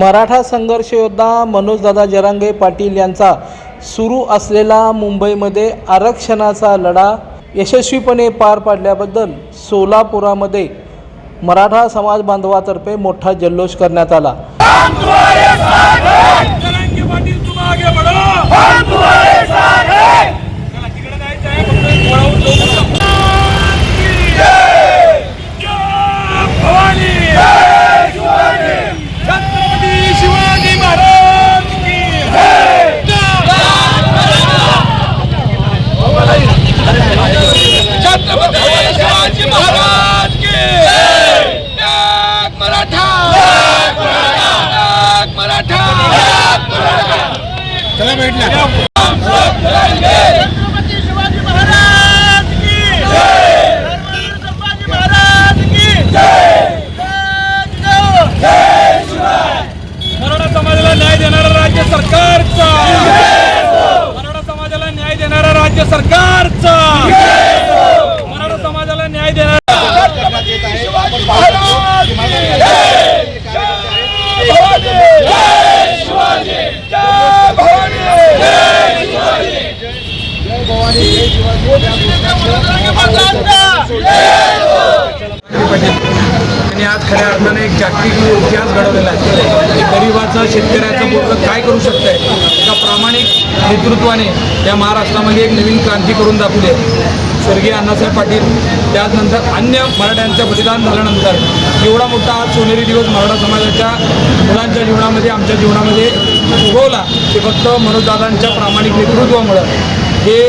मराठा संघर्ष योद्धा मनोजदादा जरांगे पाटील यांचा सुरू असलेला मुंबईमध्ये आरक्षणाचा लढा यशस्वीपणे पार पाडल्याबद्दल सोलापुरामध्ये मराठा समाज बांधवातर्फे मोठा जल्लोष करण्यात आला जरांगे पाटील तुम आगे बढ़ो हम तुम्हारे साथ हैं चला तिकडे जायचं आहे फक्त वळवून जाऊ नका. जय भवानी छत्रपती शिवाजी महाराज की छत्रपती शिवाजी महाराज की जय मराठा जय मराठा चला भेटला छत्रपती शिवाजी महाराज की जय संभाजी महाराज की जय मराठा समाजाला न्याय देणारा राज्य सरकारचा. मराठा समाजाला न्याय देणारा राज्य आणि आज खऱ्या अर्थाने एक जागतिक इतिहास घडवलेला आहे. एक गरीबाचा शेतकऱ्याचा मुलगा काय करू शकतंय? एका प्रामाणिक नेतृत्वाने या महाराष्ट्रामध्ये एक नवीन क्रांती करून दाखवली आहे. स्वर्गीय अण्णासाहेब पाटील त्याचनंतर अन्य मराठ्यांचं बलिदान झाल्यानंतर एवढा मोठा आज सोनेरी दिवस मराठा समाजाच्या मुलांच्या जीवनामध्ये आमच्या जीवनामध्ये उगवला ते फक्त मनोजदादांच्या प्रामाणिक नेतृत्वामुळं. हे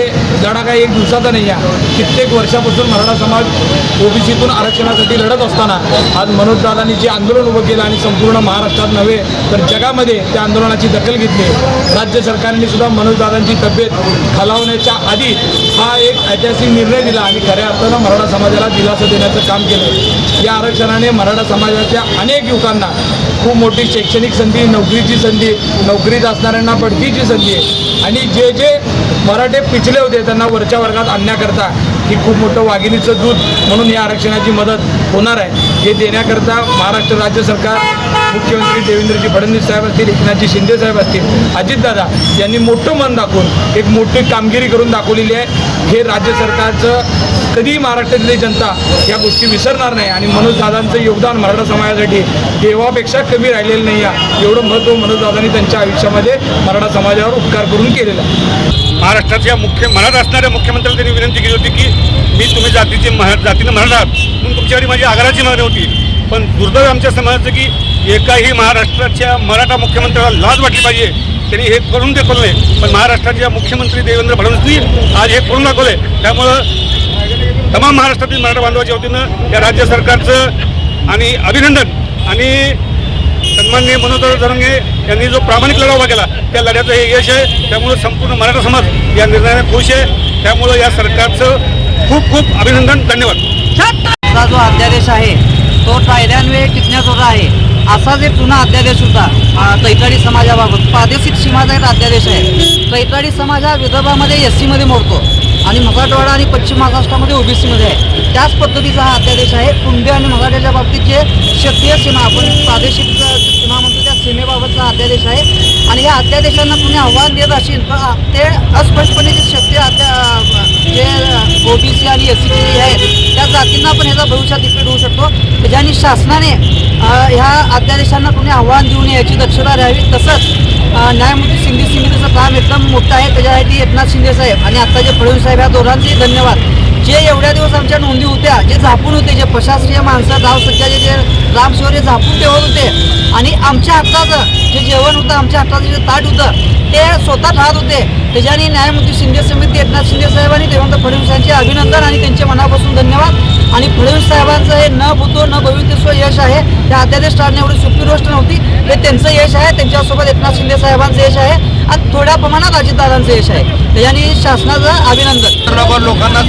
लढा काही एक दिवसाचा नाही आहे. कित्येक वर्षापासून मराठा समाज ओबीसीतून आरक्षणासाठी लढत असताना आज मनोजदादांनी जे आंदोलन उभं केलं आणि संपूर्ण महाराष्ट्रात नव्हे तर जगामध्ये त्या आंदोलनाची दखल घेतली. राज्य सरकारने सुद्धा मनोजदादांची तब्येत खालावण्याच्या आधी हा एक ऐतिहासिक निर्णय दिला आणि खऱ्या अर्थानं मराठा समाजाला दिलासा देण्याचं काम केलं. या आरक्षणाने मराठा समाजाच्या अनेक युवकांना खूप मोठी शैक्षणिक संधी नोकरीची संधी नोकरीत असणाऱ्यांना बढतीची संधी आहे. आणि जे जे मराठे पिछले होते त्यांना वरच्या वर्गात आणण्याकरता ही खूप मोठं वाघिणीचं दूध म्हणून या आरक्षणाची मदत होणार आहे. हे देण्याकरता महाराष्ट्र राज्य सरकार मुख्यमंत्री देवेंद्रजी फडणवीस साहेब असतील एकनाथजी शिंदे साहेब असतील अजितदादा यांनी मोठं मन दाखवून एक मोठी कामगिरी करून दाखवलेली आहे. हे राज्य सरकारचं कधीही महाराष्ट्रातली जनता या गोष्टी विसरणार नाही आणि मनोजदादांचं योगदान मराठा समाजासाठी देवापेक्षा कमी राहिलेलं नाही आहे. एवढं महत्त्व मनोजदादांनी त्यांच्या आयुष्यामध्ये मराठा समाजावर उपकार करून केलेला आहे. महाराष्ट्राच्या मुख्य मनात असणाऱ्या मुख्यमंत्र्यांनी विनंती केली होती की मी तुम्ही जातीचे महा जातीनं मराठा आहात. म्हणून माझी आग्रहाची मागणी होती. पण दुर्दैव आमच्या समाजाचं की एकाही महाराष्ट्राच्या मराठा मुख्यमंत्र्याला लाज वाटली पाहिजे. त्यांनी हे करून दाखवलं नाही. पण महाराष्ट्राच्या मुख्यमंत्री देवेंद्र फडणवीस आज हे करून दाखवले त्यामुळं तमाम महाराष्ट्रातील मराठा बांधवाच्या वतीनं या राज्य सरकारचं आणि अभिनंदन आणि सन्माननीय मनोज धरंगे यांनी जो प्रामाणिक लढा उभा केला त्या लढ्याचं हे यश आहे. त्यामुळं संपूर्ण मराठा समाज या निर्णयाने खुश आहे. त्यामुळं या सरकारचं खूप खूप अभिनंदन धन्यवाद. चा जो अध्यादेश आहे तो कायद्यान्वये टिकण्याजोगा होता आहे. असा जे पुन्हा अध्यादेश होता अ, तैताडी समाजाबाबत प्रादेशिक सीमाचा एक अध्यादेश आहे. तैताडी समाज हा विदर्भामध्ये एस सीमध्ये मोडतो आणि मराठवाडा आणि पश्चिम महाराष्ट्रामध्ये ओबीसीमध्ये आहे. त्याच पद्धतीचा हा अध्यादेश आहे. कुंभे आणि मराठ्याच्या बाबतीत जे क्षेत्रीय सीमा आपण प्रादेशिक सीमा म्हणतो सीमेबाबतचा अध्यादेश आहे. आणि या अध्यादेशांना तुम्ही आव्हान देत असेल तर ते अस्पष्टपणे जे क्षेत्रीय जे ओ जे ओबीसी आणि एस सी जे आहेत त्या जातींना पण ह्याचा भविष्यात इफेक्ट होऊ शकतो. त्याच्यानी शासनाने ह्या अध्यादेशांना कोणी आव्हान देऊ नये याची दक्षता घ्यावी. तसंच न्यायमूर्ती सिंधी समितीचं काम एकदम मोठं आहे. त्याच्यासाठी एकनाथ शिंदे साहेब आणि आता जे फडणवीस साहेब या दोघांचेही धन्यवाद. जे एवढ्या दिवस आमच्या नोंदी होत्या जे झापून होते जे प्रशासकीय माणसं गाव सध्याचे जे रामशिवरे झापून ठेवत होते आणि आमच्या हक्काचं जे जेवण होतं आमच्या हक्काचं जे ताट होतं ते स्वतः खात होते. त्याच्याने न्यायमूर्ती शिंदे समिती एकनाथ शिंदे साहेब आणि देवेंद्र फडणवीस यांचे अभिनंदन आणि त्यांचे मनापासून धन्यवाद. आणि फडणवीस साहेबांचं हे न भूतो न भवितेश्वर यश आहे. त्या अध्यादेश काढणे एवढी सोपी गोष्ट नव्हती. हे त्यांचं यश आहे. त्यांच्यासोबत एकनाथ शिंदे साहेबांचं यश आहे. आणि थोड्या प्रमाणात अजितदादांचं यश आहे. त्याच्याने शासनाचं अभिनंदन. लोकांना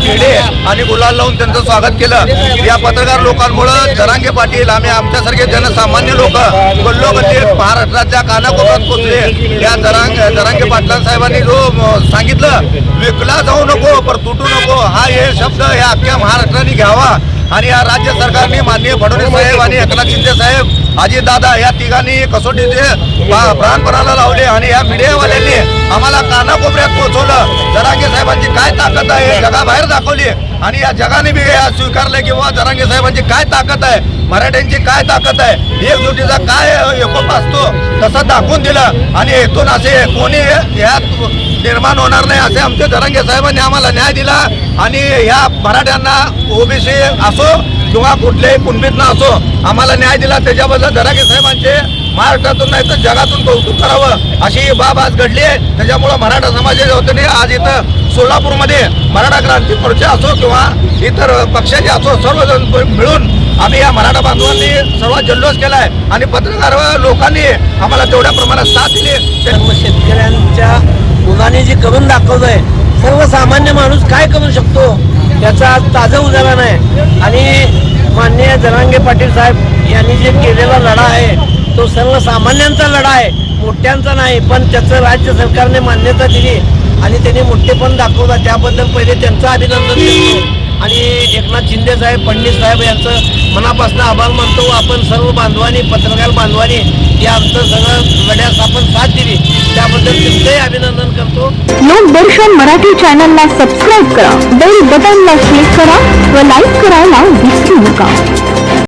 पेढे आणि गुलाल लावून त्यांचं स्वागत केलं. या पत्रकार लोकांमुळं जरांगे पाटील आम्ही आमच्यासारखे जनसामान्य लोक गल्लोगल्ली महाराष्ट्राच्या कानाकोपऱ्यात पोचले. या जरांग जरांगे पाटला साहेबांनी जो सांगितलं विकला जाऊ नको पर तुटू नको हा हे शब्द हे अख्ख्या महाराष्ट्राने घ्यावा आणि या राज्य सरकारने माननीय फडणवीस साहेब आणि एकनाथ शिंदे साहेब अजितदादा या तिघांनी कसोटीचे प्राणपणाला लावले आणि या मीडियावाल्यांनी आम्हाला कानाकोपऱ्यात पोहोचवलं. जरांगे साहेबांची काय ताकद आहे? हे जगाबाहेर दाखवली आणि या जगाने बी हे स्वीकारले किंवा जरांगे साहेबांची काय ताकद आहे? मराठ्यांची काय ताकद आहे? एकजुटीचा काय एकोप असतो? तसं दाखवून दिलं. आणि इथून असे कोणी यात निर्माण होणार नाही असे आमचे धरंगे साहेबांनी आम्हाला न्याय दिला. आणि ह्या मराठ्यांना ओबीसी असो किंवा कुठल्याही कुणबीतनं असो आम्हाला न्याय दिला त्याच्याबद्दल धरागे साहेबांचे. महाराष्ट्रातून नाही तर जगातून कौतुक करावं. अशी ही बाब आज घडली आहे. त्याच्यामुळं मराठा समाजाच्या वतीने आज इथं सोलापूरमध्ये मराठा क्रांती मोर्चा असो किंवा इतर पक्षाचे असो सर्वजण मिळून आम्ही या मराठा बांधवांनी सर्व जल्लोष केला आहे आणि पत्रकार लोकांनी आम्हाला तेवढ्या प्रमाणात साथ दिली. शेतकऱ्यांच्या मुलाने जे करून दाखवलंय सर्वसामान्य माणूस काय करू शकतो? याचा आज ताजं उदाहरण आहे आणि माननीय जनांगे पाटील साहेब यांनी जे केलेला लढा आहे तो सर्वसामान्यांचा लढा आहे मोठ्यांचा नाही पण त्याचं राज्य सरकारने मान्यता दिली आणि त्यांनी मोठेपण दाखवला. त्याबद्दल पहिले त्यांचं अभिनंदन करतो आणि एकनाथ शिंदे साहेब फडणवीस साहेब यांचं मनापासून आभार मानतो. आपण सर्व बांधवांनी पत्रकार बांधवांनी या आमचं सगळं लढ्यास आपण साथ दिली. त्याबद्दल तिथेही अभिनंदन करतो. लोकदर्शन मराठी चॅनलला सबस्क्राईब करा. बेल बटनला क्लिक करा व लाईक करायला विसरू नका.